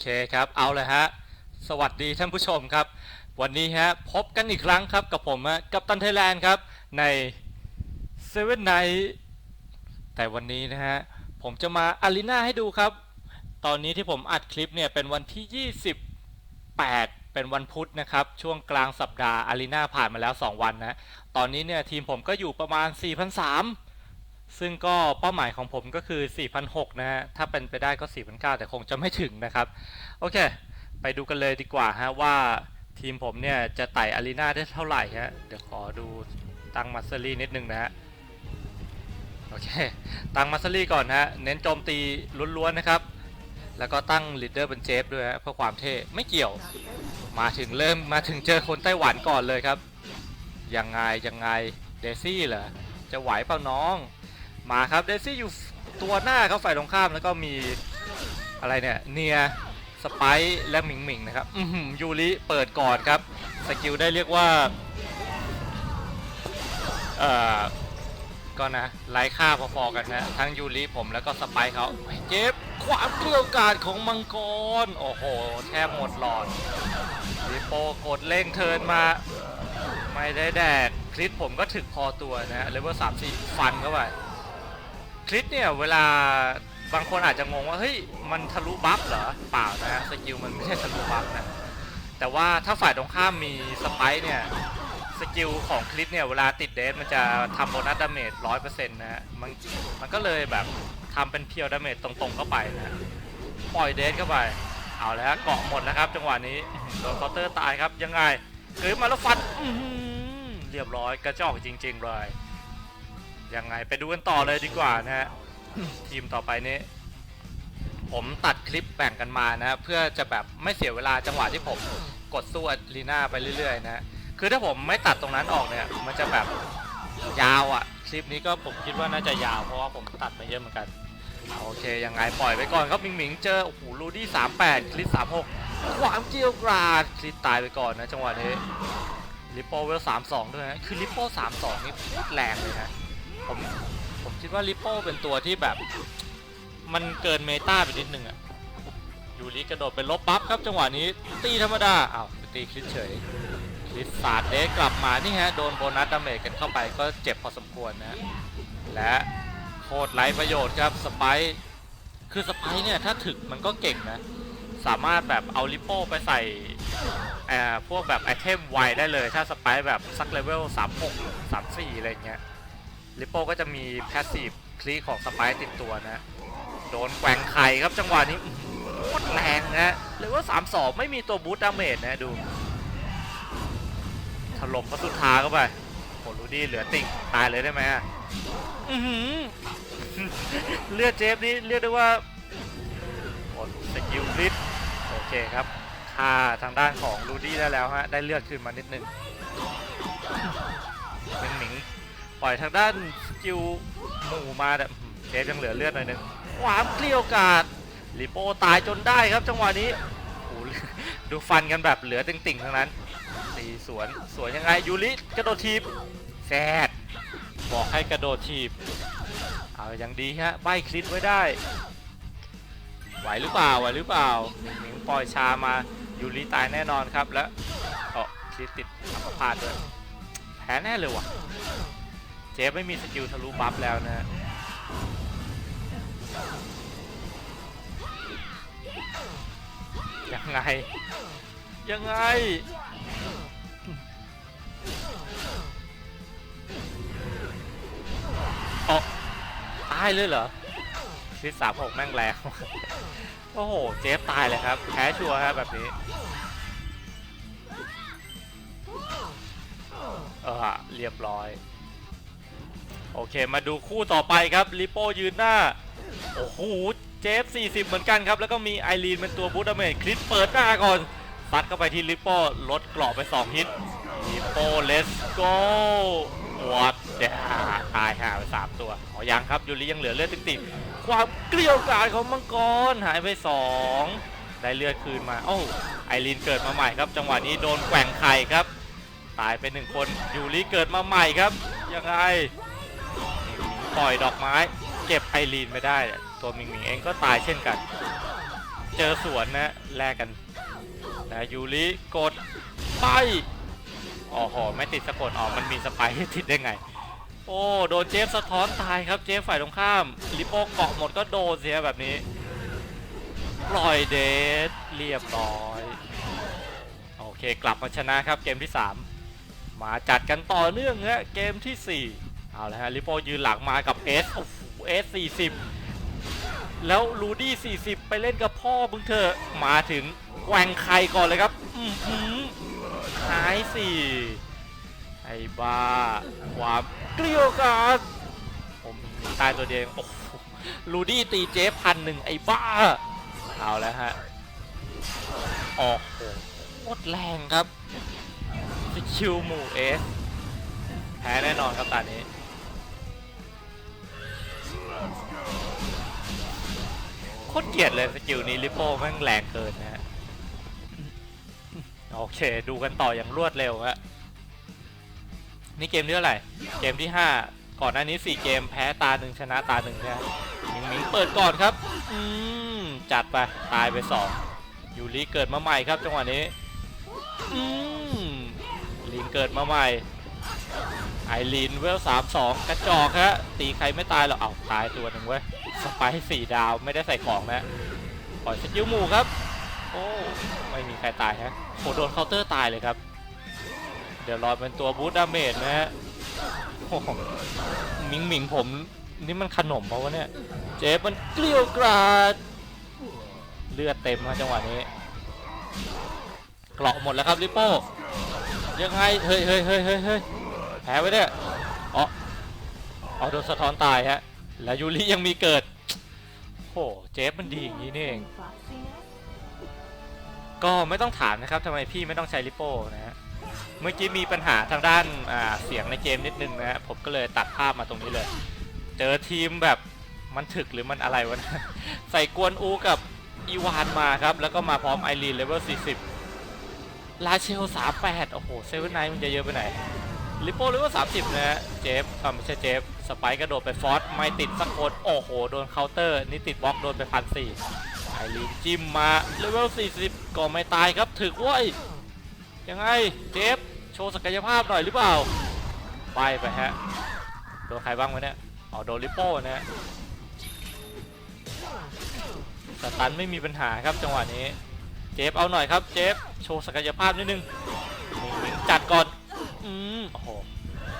โอเคครับ เอาเลยฮะ สวัสดีท่านผู้ชมครับ วันนี้ฮะ พบกันอีกครั้งครับกับผมฮะ กับตันไทยแลนด์ครับ ในเซเว่นไนแต่วันนี้นะฮะ ผมจะมาอารีนาให้ดูครับ ตอนนี้ที่ผมอัดคลิปเนี่ย เป็นวันที่ 28 เป็นวันพุธนะครับ ช่วงกลางสัปดาห์อารีนาผ่านมาแล้ว 2 วันนะ ตอนนี้เนี่ย ทีมผมก็อยู่ประมาณ4,300 ซึ่งก็เป้าหมายของผมก็คือ4,600นะฮะ ถ้าเป็นไปได้ก็4,900แต่คงจะไม่ถึงนะครับ โอเค ไปดูกันเลยดีกว่าฮะว่าทีมผมเนี่ยจะไต่อารีนาได้เท่าไหร่ฮะ เดี๋ยวขอดูตั้งมัสเซอรี่นิดนึงนะฮะ โอเค ตั้งมัสเซอรี่ก่อนฮะ เน้นโจมตีล้วนๆนะครับ แล้วก็ตั้งลีดเดอร์เป็นเจฟด้วยฮะเพื่อความเท่ ไม่เกี่ยว มาถึงเริ่มมาถึงเจอคนไต้หวันก่อนเลยครับ ยังไงยังไงเดซี่เหรอ จะไหวเปล่าน้อง มาครับเดซี่อยู่ตัวหน้าเขาฝ่ายตรงข้ามแล้วก็มีอะไรเนี่ยเนียสไปซ์และหมิงหมิงนะครับอือหือยูริเปิดก่อนครับสกิลได้เรียกว่าเอ่อก็นะไร้ค่าพอๆกันนะทั้งยูริผมแล้วก็สไปซ์เขาเจ็บความเกลียวกาดของมังกรโอ้โหแทบหมดหลอดริโปกดเร่งเทินมา ไม่ได้แดกคลิปผมก็ถึกพอตัวนะเลเวลสามสี่ฟันเข้าไป คลิปเนี่ยเวลาบางคนอาจจะงงว่าเฮ้ยมันทะลุบัฟเหรอเปล่านะฮะสกิลมันไม่ใช่ทะลุบัฟนะแต่ว่าถ้าฝ่ายตรงข้ามมีสไปซ์เนี่ยสกิลของคลิปเนี่ยเวลาติดเดสมันจะทำโบนัสดาเมจร้อยเปอร์เซ็นต์นะฮะมันมันก็เลยแบบทำเป็นเพียวดาเมจตรงๆเข้าไปนะปล่อยเดสเข้าไปเอาแล้วเกาะหมดแล้วครับ จังหวะนี้โดนคาน์เตอร์ตายครับยังไงเกิดมาแล้วฟันเรียบร้อยกระจอกจริง ๆ เลย ยังไงไปดูกันต่อเลยดีกว่านะฮะ ทีมต่อไปนี้ ผมตัดคลิปแบ่งกันมานะเพื่อจะแบบไม่เสียเวลาจังหวะที่ผมกดสู้อารีนาไปเรื่อยๆนะคือถ้าผมไม่ตัดตรงนั้นออกเนี่ย มันจะแบบยาวอะ่ะ คลิปนี้ก็ผมคิดว่าน่าจะยาวเพราะว่าผมตัดไปเยอะเหมือนกันโอเค ยังไงปล่อยไปก่อนครับมิงมิงเจอโอ้โหลูดี้38 คลิป36ความเกรียวกราดคลิปตายไปก่อนนะจังหวะนี้ลิปโปเวล32 ด้วยนะคือลิปโป32 นี่โคตรแรงเลยนะ ผมผมคิดว่าลิปโป้เป็นตัวที่แบบ มันเกินเมตาไปนิดนึงอะยูริกระโดดไปลบปั๊บครับจังหวะนี้ตีธรรมดาอ้าวตีคลิปเฉยคลิปสาดเดกกลับมานี่ฮะ โดนโบนัสดาเมจกันเข้าไปก็เจ็บพอสมควรนะ และโคตรไร้ประโยชน์ครับสไปคือสไปเนี่ยถ้าถึกมันก็เก่งนะ สามารถแบบเอาลิปโป้ไปใส่เอ่อพวกแบบไอเทมไวได้เลย ถ้าสไปแบบสักเลเวล 36 34 อะไรเงี้ย ลิปโป้ก็จะมีแพสซีฟคลีของสไปซ์ติดตัวนะ โดนแกว่งไข่ครับจังหวะนี้โคตรแรงนะเลเวล32 ไม่มีตัวบูสต์ดาเมจนะดูถล่มพระสุธาเข้าไปโหลูดี้เหลือติ่งตายเลยได้ไหมอือหือเลือดเจฟนี่เรียกได้ว่าหมดสกิลคลิปโอเคครับฆ่าทางด้านของลูดี้ได้แล้วฮะ ได้เลือดขึ้นมานิดนึงหมิงหมิง ปล่อยทางด้านสกิลหมู่มาแต่เจฟยังเหลือเลือดหน่อยนึงความเกลียวกาดลิโปตายจนได้ครับจังหวะนี้โอ้ดูฟันกันแบบเหลือติ่งๆทั้งนั้นตีสวนสวนยังไงยูริกระโดดทีบแซดบอกให้กระโดดทีบเอาอย่างดีฮะใบคลิปไว้ได้ไหวหรือเปล่าไหวหรือเปล่าหมิงหมิงปล่อยชามายูริตายแน่นอนครับแล้วเออคลิปติดอัมพาตด้วยแพ้แน่เลยว่ะ ฟไม่มีสกิลทะลุบัฟแล้วนะฮะยังไง ยังไง อ๋อ ตายเลยเหรอคลิปสามหกแม่งแรงโอ้โห เจฟตายเลยครับ แพ้ชัวร์ครับแบบนี้ เออเรียบร้อย โอเค มาดูคู่ต่อไปครับลิโป้ยืนหน้า โอ้โห เจฟ 40 เหมือนกันครับ แล้วก็มีไอรีนเป็นตัวบูตเมทคลิปเปิดหน้าก่อนซัดเข้าไปที่ลิปโป้ลดกราะไป 2 ฮิตลิปโป้เลสโก้วัดเดาตายหาไป 3 ตัวอ๋อยังครับยูริยังเหลือเลือดติดๆความเกลียวกราดของมังกรหายไป 2 ได้เลือดคืนมา โอ้ไอรีนเกิดมาใหม่ครับ จังหวะนี้โดนแกว่งไข่ครับ ตายไปหนึ่งคนยูริเกิดมาใหม่ครับยังไง ปล่อยดอกไม้ เก็บไอรีนไม่ได้ ตัวมิงมิงเองก็ตายเช่นกัน เจอสวนนะแลกกันนะยูริกดไปโอ้โหไม่ติดสะกดออกมันมีสไปร์ติดได้ไง โอ้โดนเจฟสะท้อนตายครับเจฟฝ่ายตรงข้ามลิโป้เกาะหมดก็โดนเสียแบบนี้ปล่อยเดทเรียบร้อยโอเคกลับมาชนะครับเกมที่ 3 มาจัดกันต่อเนื่องฮะเกมทีสี่4 เอาละฮะลิโปยืนหลังมากับเอสโอ้โหเอสสี่สิบแล้วลูดี้ 40 ไปเล่นกับพ่อมึงเถอะมาถึงแกว่งไข่ก่อนเลยครับอือหือหายสี่ไอ้บ้าความเกลียวกาดผมตายตัวเดียวเองโอ้โหลูดี้ตีเจฟพันหนึ่งไอ้บ้า เอาแล้วฮะโอ้โหโคตรแรงครับสกิลหมู่เอสแพ้แน่นอนครับตอนนี้ โคตรเกลียดเลยสกิลนี้ลิโป้แม่งแรงเกินนะฮะโอเค ดูกันต่ออย่างรวดเร็วฮะนี่เกมที่เท่าไหร่ เกมที่ 5 ก่อนหน้านี้ 4 เกมแพ้ตาหนึ่งชนะตาหนึ่งนะหมิงหมิงเปิดก่อนครับ อืม จัดไป ตายไป 2 ยูริเกิดมาใหม่ครับจังหวะนี้ อืมลิงเกิดมาใหม่ ไอรีนเวลสามสองกระจอกฮะตีใครไม่ตายหรอกเอาตายตัวหนึ่งเว้ยสไปร์สี่ดาวไม่ได้ใส่ของนะปล่อยสกิลหมู่ครับ โอ้ไม่มีใครตายฮะโหโดนเคาน์เตอร์ตายเลยครับ เดี๋ยวรอเป็นตัวบูทดาเมจนะฮะโอ้หหมิงหมิงผมนี่มันขนมเพราะว่าเนี่ย เจ๊มันเกลียวกราด เลือดเต็มครับจังหวะนี้เกราะหมดแล้วครับลิปโป้ยังไงเฮ้ยเฮ้ยเฮ้ยเฮ้ย พ้ไว้เนี่ยอ๋ออ๋อโดนสะท้อนตายฮะ แล้วยูริยังมีเกิดโหเจฟมันดีอย่างนี้นี่เอง ก็ไม่ต้องถามนะครับทำไมพี่ไม่ต้องใช้ลิปโป้นะฮะ เมื่อกี้มีปัญหาทางด้านเสียงในเกมนิดนึงนะฮะ ผมก็เลยตัดภาพมาตรงนี้เลย เจอทีมแบบมันถึกหรือมันอะไรวะนะใส่กวนอูกับอีวานมาครับ แล้วก็มาพร้อมไอรีนเลเวล40 ลาเชล38 โอ้โห เซเว่นไนท์มันจะเยอะไปไหน ลิปโป้เลเวล30 นะฮะ เจฟอ่าไม่ใช่เจฟ สไปค์กระโดดไปฟอสไม่ติดสักคน โอ้โห โดนเคาน์เตอร์ นี่ติดบล็อกโดนไปพันสี่ไอรีนจิ้มมาเลเวล40 ก็ไม่ตายครับถึกว้ยยังไง เจฟ โชว์ศักยภาพหน่อยหรือเปล่า ไปไปฮะ โดนใครบ้างวะเนี่ยอ๋อโดนลิปโป้นะฮะสตันไม่มีปัญหาครับจังหวะนี้ เจฟเอาหน่อยครับ เจฟ โชว์ศักยภาพนิดนึงจัดก่อน โอ้โห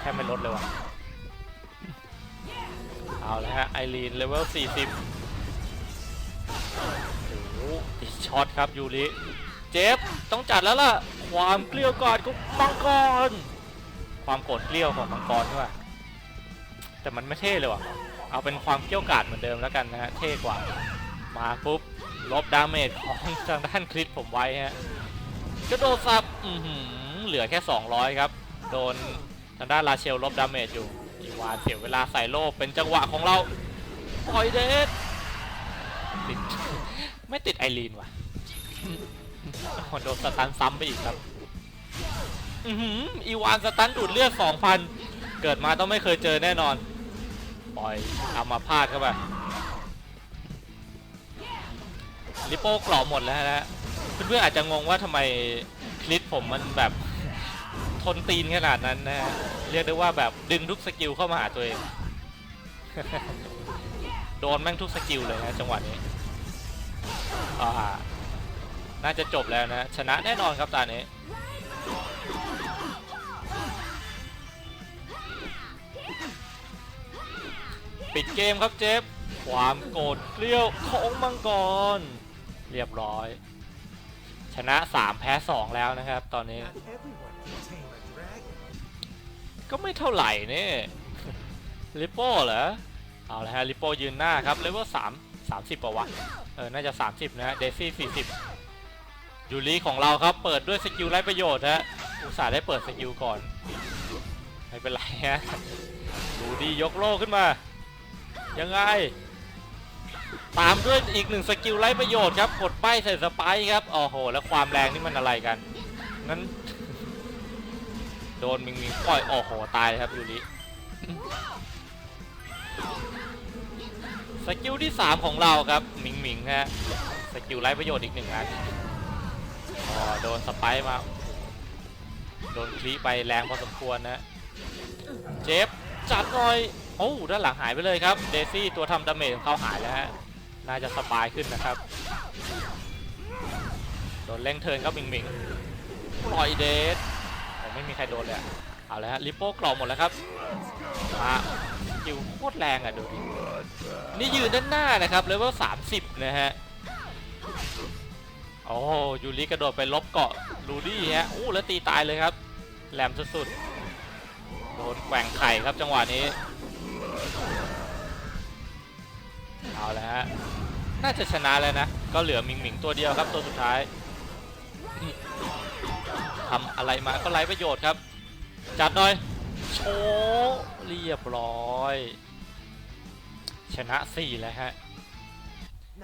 แทบไม่ลดเลยว่ะ เอาแล้วฮะไอรีนเลเวล 40 โอ้โหติดช็อตครับยูริ เจฟต้องจัดแล้วล่ะ ความเกลี้ยวกล่อมของมังกร ความโกรธเกลี้ยวของมังกรใช่ป่ะแต่มันไม่เท่เลยว่ะ เอาเป็นความเกลี้ยวกล่อมเหมือนเดิมแล้วกันนะฮะ เท่กว่า มาปุ๊บ ลบดาเมจของทางด้านคริสผมไว้ฮะกระโดดซับอือหือเหลือแค่ 200 ครับ โดนทางด้านราเชลลบดาเมจอยู่อีวานเสียเวลาใส่โลบเป็นจังหวะของเราปล่อยเดทติดไม่ติดไอรีนว่ะโดนสตันซ้ำไปอีกครับอือหืออีวานสตันดูดเลือด2,000 เกิดมาต้องไม่เคยเจอแน่นอน ปล่อยเอามาพาดเข้าไปลิโป้กรอบหมดแล้วนะเพื่อนๆอาจจะงงว่าทำไมคลิปผมมันแบบ ทนตีนขนาดนั้นนะเรียกได้ว่าแบบดึงทุกสกิลเข้ามาหาตัวเอง โดนแม่งทุกสกิลเลยนะจังหวะนี้อ่าน่าจะจบแล้วนะ ชนะแน่นอนครับตอนนี้ปิดเกมครับเจฟ ความโกรธเกลี้ยวของมังกร เรียบร้อย นะ 3 แพ้ 2 แล้วนะครับ ตอนนี้ ก็ไม่เท่าไหร่นี่ลิปโป้เหรอ เอาละฮะลิปโป้ยืนหน้าครับเลเวล3 30ปะวะเออ น่าจะ 30 นะเดซี่40ยูริของเราครับ เปิดด้วยสกิลไร้ประโยชน์ฮะอุตส่าห์ได้เปิดสกิลก่อน ไม่เป็นไรฮะดูดียกโล่ขึ้นมา ยังไง ตามด้วยอีกหนึ่งสกิลไร้ประโยชน์ครับกดป้ายใส่สไปค์ครับโอ้โห แล้วความแรงนี่มันอะไรกันงั้น โดนมิงมิงปล่อยโอ้โห ตายเลยครับยูริสกิลที่ 3 ของเราครับมิงมิงฮะสกิลไร้ประโยชน์อีกหนึ่งอันอ๋อโดนสไปร์มา โดนคลีไปแรงพอสมควรนะ เจฟจัดหน่อย โอ้ด้านหลังหายไปเลยครับเดซี่ตัวทำดาเมจของเขาหายแล้วฮะน่าจะสบายขึ้นนะครับโดนเร่งเทินครับมิงมิงปล่อยเดสผมไม่มีใครโดนเลยเอาแล้วฮะลิปโป้กรอบหมดแล้วครับมาคิวโคตรแรงอะดูดินี่ยืนด้านหน้านะครับเลเวล30นะฮะโอ้ยูริกระโดดไปลบเกาะลูดี้ฮะโอ้แล้วตีตายเลยครับแหลมสุดๆโดนแกว่งไข่ครับจังหวะนี้ เอาแล้วฮะ น่าจะชนะแล้วนะ ก็เหลือมิงมิงตัวเดียวครับตัวสุดท้ายทำอะไรมาก็ไร้ประโยชน์ครับ จัดหน่อย โชว์เรียบร้อย ชนะ4แล้วฮะ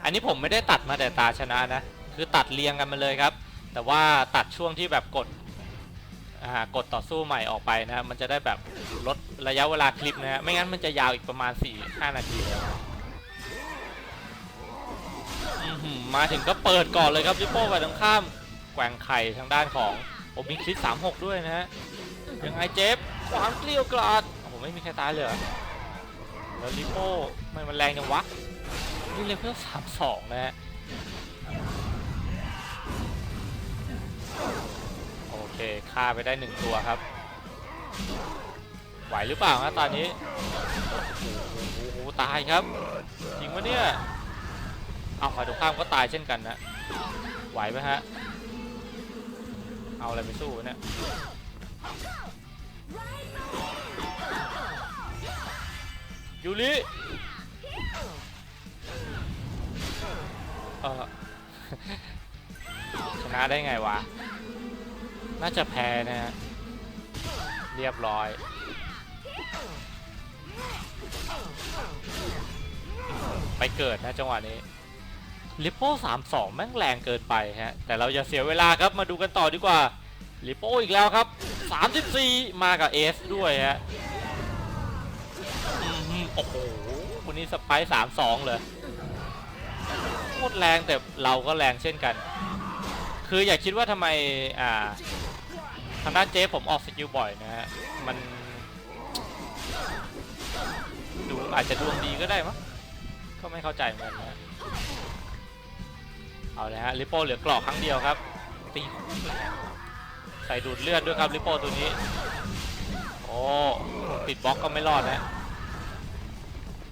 อันนี้ผมไม่ได้ตัดมาแต่ตาชนะนะ คือตัดเรียงกันมาเลยครับ แต่ว่าตัดช่วงที่แบบกดอ่ากดต่อสู้ใหม่ออกไปนะ มันจะได้แบบลด ระยะเวลาคลิปนะฮะไม่งั้นมันจะยาวอีกประมาณ 4-5 นาทีแล้วอื้อหือมาถึงก็เปิดก่อนเลยครับลิปโป้ไปทางข้ามแกว่งไข่ทางด้านของโอมีคลิป36 ด้วยนะฮะยังไงเจฟความเกลียวกล่อมโอ้โหไม่มีใครตายเลยแล้วลิปโป้ไมมันแรงจังวะนี่เลเวล32 นะฮะโอเคฆ่าไปได้หนึ่งตัวครับ ไหวหรือเปล่าฮะตอนนี้โอ้โหตายครับจริงปะเนี่ยเอาฝ่ายตรงข้ามก็ตายเช่นกันนะไหวไหมฮะเอาอะไรไปสู้เนี่ยยูริเออชนะได้ไงวะ น่าจะแพ้นะฮะเรียบร้อย ไปเกิดนะจังหวะนี้ลิปโป้32แม่งแรงเกินไปฮะ แต่เราอย่าเสียเวลาครับมาดูกันต่อดีกว่าลิปโป้อีกแล้วครับ34มากับเอสด้วยฮะโอ้โหวันนี้สไปร์32เลยโคตรแรงแต่เราก็แรงเช่นกัน คืออย่าคิดว่าทำไมอ่าทางด้านเจฟผมออกสกิลบ่อยนะฮะ มัน อาจจะดวงดีก็ได้มั้งก็ไม่เข้าใจเหมือนกันนะเอาเลยฮะลิโป้เหลือกรอกครั้งเดียวครับตีคตรแรงใส่ดูดเลือดด้วยครับลิโป้ตัวนี้โอ้ติดบล็อกก็ไม่รอดนะ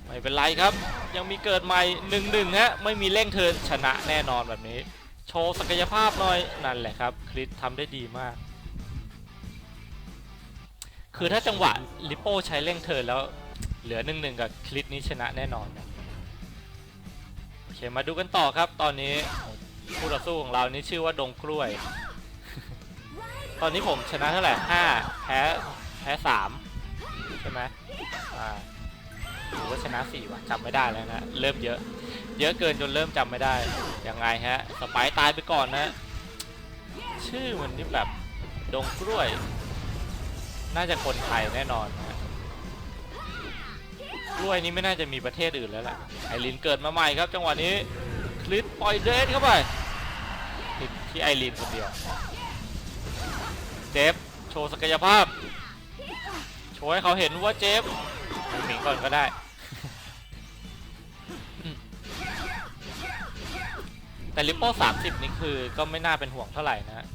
ไม่เป็นไรครับ ยังมีเกิดใหม่หนึ่งหนึ่งฮะไม่มีเร่งเทินชนะแน่นอนแบบนี้ โชว์ศักยภาพหน่อยนั่นแหละครับคริสทำได้ดีมาก คือถ้าจังหวะลิโป้ใช้เร่งเทินแล้ว เหลือหนึ่งหนึ่งกับคลิปนี้ชนะแน่นอนนะโอเคมาดูกันต่อครับ ตอนนี้คู่ต่อสู้ของเรานี่ชื่อว่าดงกล้วย ตอนนี้ผมชนะเท่าไหร่ห้าแพ้แพ้สามใช่ไหมอ่าหรือว่าชนะ4วะจำไม่ได้แล้วนะ เริ่มเยอะ เยอะเกินจนเริ่มจำไม่ได้ ยังไงฮะ สไปร์ตายไปก่อนนะ ชื่อมันนี่แบบดงกล้วย น่าจะคนไทยแน่นอน กล้วยนี้ไม่น่าจะมีประเทศอื่นแล้วแหละไอรินเกิดมาใหม่ครับ จังหวะนี้คลิปปล่อยเดรสเข้าไปติดที่ไอรินคนเดียวเจฟโชว์ศักยภาพ โชว์ให้เขาเห็นว่าเจฟหมิงก่อนก็ได้แต่ลิปโป้30 นี่คือก็ไม่น่าเป็นห่วงเท่าไหร่นะ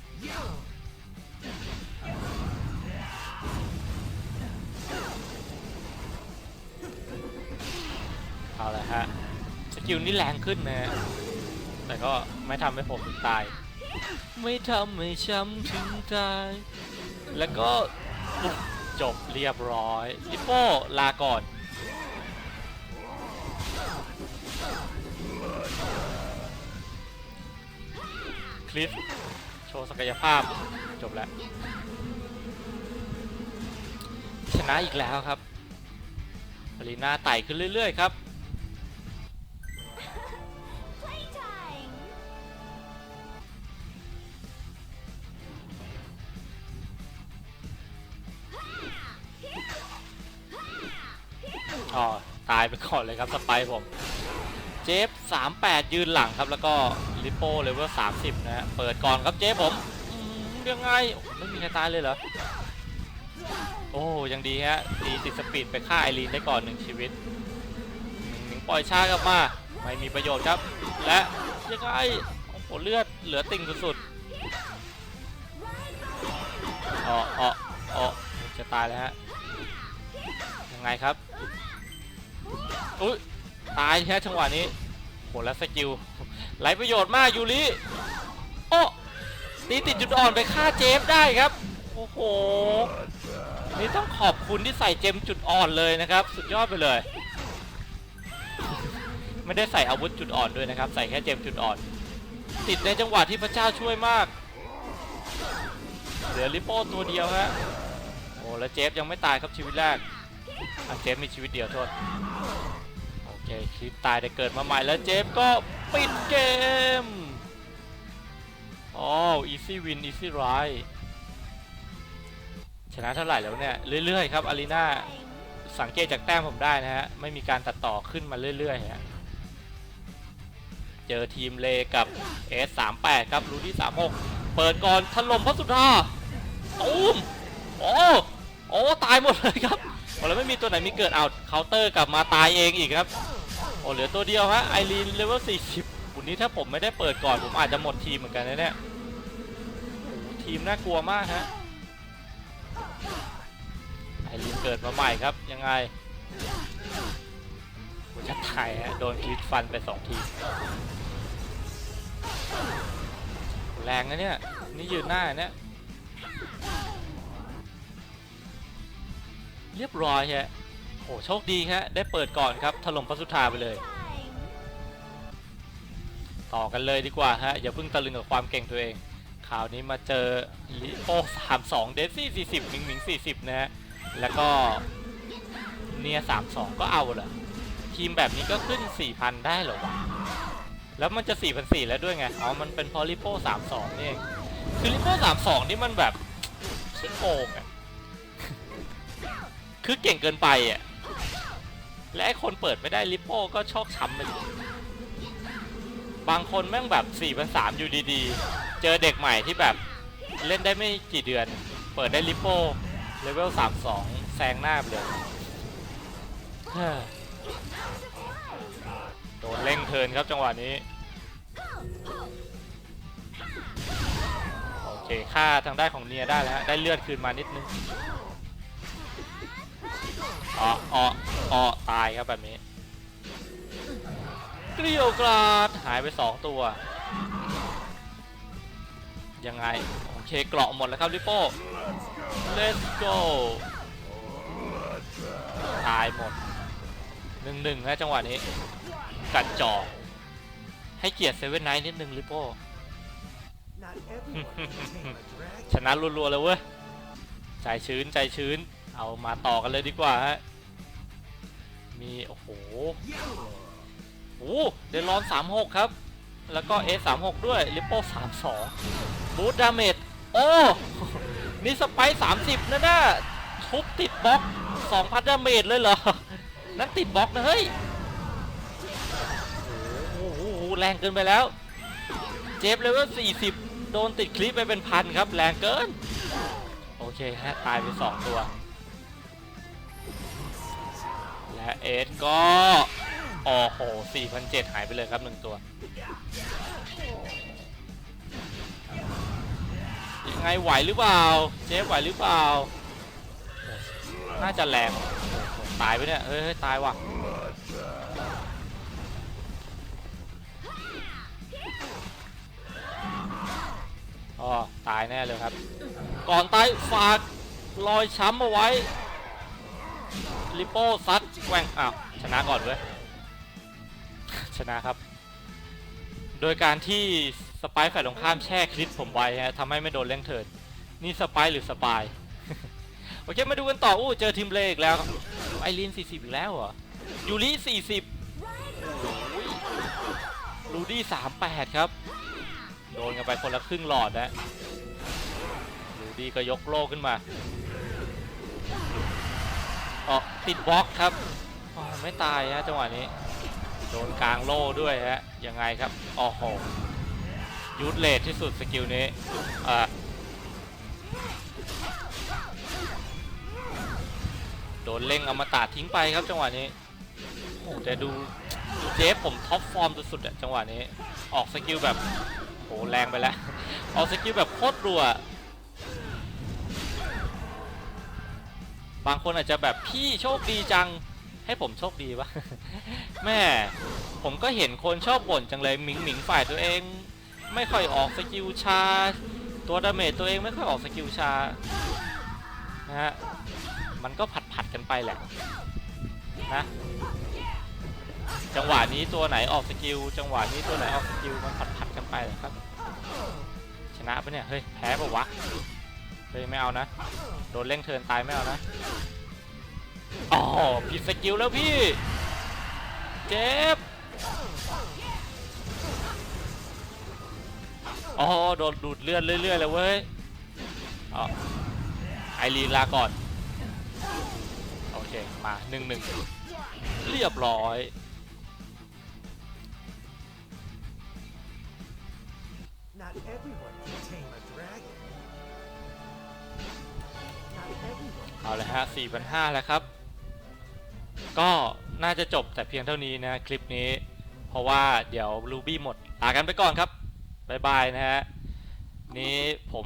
ละฮะสกิลนี่แรงขึ้นนะ แต่ก็ไม่ทำให้ผมถึงตาย ไม่ทำให้ช้ำถึงตาย แล้วก็จบเรียบร้อยลิปโป้ลาก่อนคลิปโชว์ศักยภาพจบแล้ว ชนะอีกแล้วครับอารีนาไต่ขึ้นเรื่อย ๆ ครับ อ๋อตายไปก่อนเลยครับสไปผมเจฟ38 ยืนหลังครับแล้วก็ลิโป้เลเวล30 นะฮะเปิดก่อนครับเจ๊ผมยังไงไม่มีใครตายเลยเหรอ โอ้ยังดีฮะตีติดสปีดไปฆ่าไอรีนได้ก่อนหนึ่งชีวิตหนึ่งปล่อยชากลับมา ไม่มีประโยชน์ครับ และยังไงโอ้โหเลือดเหลือติ่งสุดๆอ๋ออ๋ออ๋อจะตายแล้วฮะยังไงครับ อุ้ยตายแค่จังหวะนี้โหแล้วสกิลไรประโยชน์มากยูริโอ้ตีติดจุดอ่อนไปฆ่าเจฟได้ครับโอ้โหนี่ต้องขอบคุณที่ใส่เจมจุดอ่อนเลยนะครับ สุดยอดไปเลย ไม่ได้ใส่อาวุธจุดอ่อนด้วยนะครับ ใส่แค่เจมจุดอ่อน ติดในจังหวะที่พระเจ้าช่วยมากเหลือลิโป้ตัวเดียวฮะโอ้แล้วเจฟยังไม่ตายครับชีวิตแรกอะเจฟมีชีวิตเดียวโทษ โอเคคลิปตายแต่เกิดมาใหม่แล้วเจฟก็ปิดเกมอ๋อ easy win easy ride ชนะเท่าไหร่แล้วเนี่ย เรื่อยๆครับอารีนาสังเกตจากแต้มผมได้นะฮะ ไม่มีการตัดต่อขึ้นมาเรื่อยๆฮะเจอทีมเลกับ S38 ครับรูที่ 36 เปิดก่อนถล่มพระสุธาตูมโอ้โอ้ตายหมดเลยครับโอ้แล้วไม่มีตัวไหนมีเกิดเอาเคาน์เตอร์กลับมาตายเองอีกครับ โอ้เหลือตัวเดียวฮะไอรีนเลเวล40วันนี้ถ้าผมไม่ได้เปิดก่อนผมอาจจะหมดทีมเหมือนกันนะเนี่ยทีมน่ากลัวมากฮะไอรีนเกิดมาใหม่ครับยังไงกูจะตายฮะโดนคลิปฟันไปสองทีแรงนะเนี่ยนี่ยืนหน้าเนี่ยเรียบร้อยฮะ โอ้โชคดีฮะได้เปิดก่อนครับถล่มพระสุธาไปเลย ต่อกันเลยดีกว่าฮะอย่าเพิ่งตะลึงกับความเก่งตัวเองข่าวนี้มาเจอลิโป้32เดซี่40มิงมิง40นะฮะแล้วก็เนีย32ก็เอาเหรอทีมแบบนี้ก็ขึ้น4,000ได้เหรอวะแล้วมันจะ4,400แล้วด้วยไงอ๋อมันเป็นพอลิโป้32นี่เองคือลิโป้32นี่มันแบบขี้โกงอะคือเก่งเกินไปอะ และไอคนเปิดไม่ได้ลิปโป้ก็ชอกช้ำไปบางคนแม่งแบบ4 3 0 0อยู่ดีๆ เจอเด็กใหม่ที่แบบเล่นได้ไม่กี่เดือน เปิดได้ลิปโป้เลเวล32แซงหน้าไปเลยโดนเร่งเทินครับจังหวะนี้ โอเคค่าทางด้านของเนียได้แล้วฮะได้เลือดคืนมานิดนึง อ๋ออ๋ออ๋อตายครับแบบนี้เกลียวกราดหายไป2ตัว ยังไง โอเคเกราะหมดแล้วครับลิโป้ let's go ตายหมดหนึ่งหนึ่งนะจังหวะนี้ กัดจอกให้เกียรติเซเว่นไนท์นิดนึงลิโป้ ชนะรัวๆเลยเว้ย ใจชื้นใจชื้น เอามาต่อกันเลยดีกว่าฮะ มี โอ้โหโอ้เดลอน36ครับ แล้วก็ S36 ด้วยลิปโป้32บูทดาเมจโอ้นี่สไปซ์30นะน่ะทุบติดบล็อก2,000ดาเมจเลยเหรอ นั่นติดบล็อกนะเฮ้ยโอ้โหแรงเกินไปแล้ว เจฟเลเวล40โดนติดคลิปไปเป็นพันครับ แรงเกิน โอเคฮะ ตายไป2ตัว และเอสก็โอ้โห4,007หายไปเลยครับ1ตัว ยังไงไหวหรือเปล่า เจฟไหวหรือเปล่า น่าจะแรงตายไปเนี่ย เฮ้ยเฮ้ยตายว่ะอ๋อตายแน่เลยครับ ก่อนตายฝากรอยช้ำเอาไว้ ลิโป้ซัดแกว่งอ้าวชนะก่อนเว้ยชนะครับ โดยการที่สไปร์ฝ่ายตรงข้ามแช่คลิปผมไว้ฮะทำให้ไม่โดนเล่งเถิด นี่สไปหรือสปายโอเคมาดูกันต่ออู้เจอทีมเลอีกแล้วไอรีน40 อีกแล้วเหรอยูริ40รูดี้38 ครับ โดนกันไปคนละครึ่งหลอดนะรูดี้ก็ยกโล่ขึ้นมา ออติดบล็อกครับไม่ตายฮะจังหวะนี้ โดนกลางโล่ด้วยฮะยังไงครับอ๋อโหยูทเลทที่สุดสกิลนี้อ่าโดนเล่งอมตะทิ้งไปครับจังหวะนี้โอ้แต่ดูเจฟผมท็อปฟอร์มสุดๆอะจังหวะนี้ ออกสกิลแบบโหแรงไปแล้ว ออกสกิลแบบโคตรรัว บางคนอาจจะแบบพี่โชคดีจัง ให้ผมโชคดีวะ แม่ ผมก็เห็นคนชอบบ่นจังเลยหมิงหมิงฝ่ายตัวเอง ไม่ค่อยออกสกิลชา ตัวดาเมจตัวเองไม่ค่อยออกสกิลชา นะฮะ มันก็ผัดผัดกันไปแหละ นะ จังหวะนี้ตัวไหนออกสกิล จังหวะนี้ตัวไหนออกสกิล มันผัดผัดกันไปแหละครับ ชนะปะเนี่ย เฮ้ย แพ้ปะวะ เฮ้ยไม่เอานะ โดนเร่งเทินตายไม่เอานะอ๋อผิดสกิลแล้วพี่ เจ็บอ๋อโดนดูดเลือดเรื่อยๆเลยเว้ยอ๋อไอรีนลาก่อน โอเค มาหนึ่งหนึ่งเรียบร้อย เอาเลยฮะ4,500แล้วครับ ก็น่าจะจบแต่เพียงเท่านี้นะคลิปนี้ เพราะว่าเดี๋ยวรูบี้หมดลากันไปก่อนครับบายบายนะฮะ นี้ผม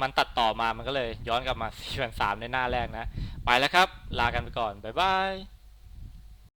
มันตัดต่อมามันก็เลยย้อนกลับมา4,300ในหน้าแรกนะ ไปแล้วครับ ลากันไปก่อนบายบาย